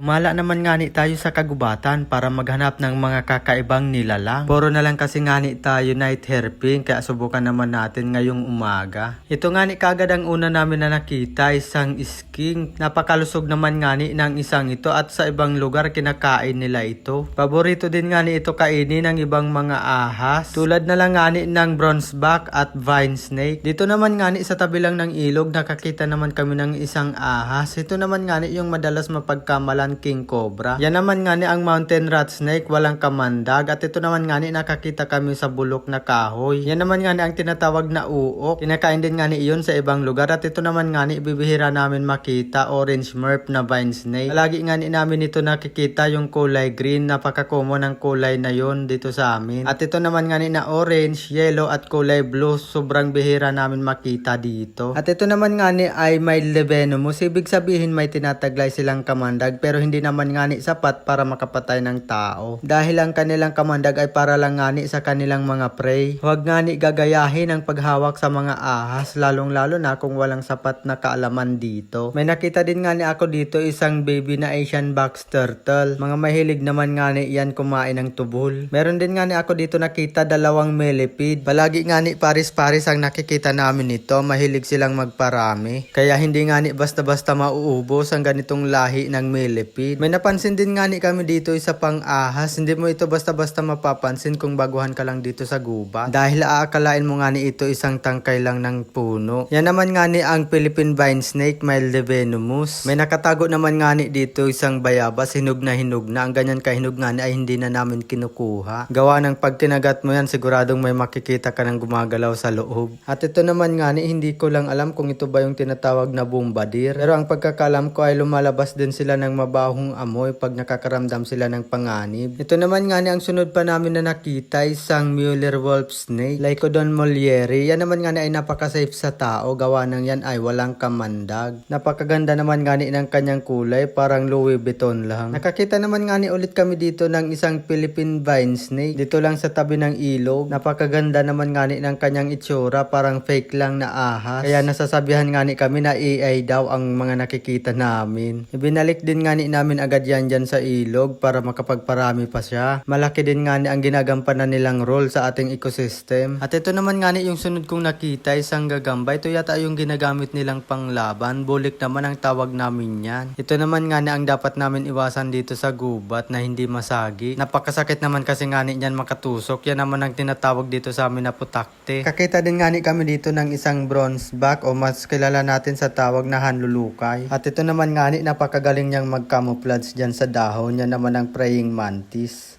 Umala naman ngani tayo sa kagubatan para maghanap ng mga kakaibang nilalang. Puro na lang kasi ngani tayo night hairpin kaya subukan naman natin ngayong umaga. Ito ngani kagad ang una namin na nakita isang sking. Napakalusog naman ngani ng isang ito at sa ibang lugar kinakain nila ito. Paborito din ngani ito kainin ng ibang mga ahas. Tulad na lang ngani ng bronzeback at vine snake. Dito naman ngani sa tabi lang ng ilog nakakita naman kami ng isang ahas. Ito naman ngani yung madalas mapagkamalan king cobra. Yan naman ngani ang mountain rat snake walang kamandag at ito naman ngani nakakita kami sa bulok na kahoy. Yan naman ngani ang tinatawag na uok. Kinakain din ngani iyon sa ibang lugar at ito naman ngani bibihira namin makita orange merp na vine snake. Lagi ngani namin ito nakikita yung kulay green napaka-common ang kulay na yon dito sa amin. At ito naman ngani na orange, yellow at kulay blue sobrang bihira namin makita dito. At ito naman ngani ay may levenomous. Ibig sabihin may tinataglay silang kamandag pero hindi naman ngani sapat para makapatay ng tao. Dahil ang kanilang kamandag ay para lang ngani sa kanilang mga prey. Huwag ngani gagayahin ang paghawak sa mga ahas lalong lalo na kung walang sapat na kaalaman dito. May nakita din ngani ako dito isang baby na Asian box turtle. Mga mahilig naman ngani yan kumain ng tubol. Meron din ngani ako dito nakita dalawang millipede. Palagi ngani paris-paris ang nakikita namin nito. Mahilig silang magparami. Kaya hindi ngani basta-basta mauubos ang ganitong lahi ng millipede. May napansin din ngani kami dito isa pang ahas. Hindi mo ito basta-basta mapapansin kung baguhan ka lang dito sa gubat. Dahil aakalain mo ngani ito isang tangkay lang ng puno. Yan naman ngani ang Philippine vine snake, mild venomous. May nakatago naman ngani dito isang bayabas, hinog na hinog na. Ang ganyan kahinog ngani ay hindi na namin kinukuha. Gawa ng pag kinagat mo yan, siguradong may makikita ka ng gumagalaw sa loob. At ito naman ngani, hindi ko lang alam kung ito ba yung tinatawag na bombardier. Pero ang pagkakalam ko ay lumalabas din sila ng mabahong amoy pag nakakaramdam sila ng panganib. Ito naman ngani ang sunod pa namin na nakita isang Mueller wolf snake, Lycodon molieri. Yan naman ngani ay napaka-safe sa tao. Gawa ng yan ay walang kamandag. Napakaganda naman ngani ng kanyang kulay, parang Louis Vuitton lang. Nakakita naman ngani ulit kami dito ng isang Philippine vine snake. Dito lang sa tabi ng ilog. Napakaganda naman ngani ng kanyang itsura, parang fake lang na ahas. Kaya nasasabihan ngani kami na AI daw ang mga nakikita namin. Ibinalik din namin agad yan dyan sa ilog para makapagparami pa siya. Malaki din ngani ang ginagampanan nilang role sa ating ecosystem. At ito naman ngani yung sunod kong nakita, isang gagamba. Ito yata yung ginagamit nilang panglaban. Bulik naman ang tawag namin yan. Ito naman ngani ang dapat namin iwasan dito sa gubat na hindi masagi. Napakasakit naman kasi ngani niyan makatusok. Yan naman ang tinatawag dito sa amin na putakte. Kakita din ngani kami dito ng isang bronze back o mas kilala natin sa tawag na hanlulukay. At ito naman ngani napakagaling niyang mag-camouflage dyan sa dahon. Yan naman ang praying mantis.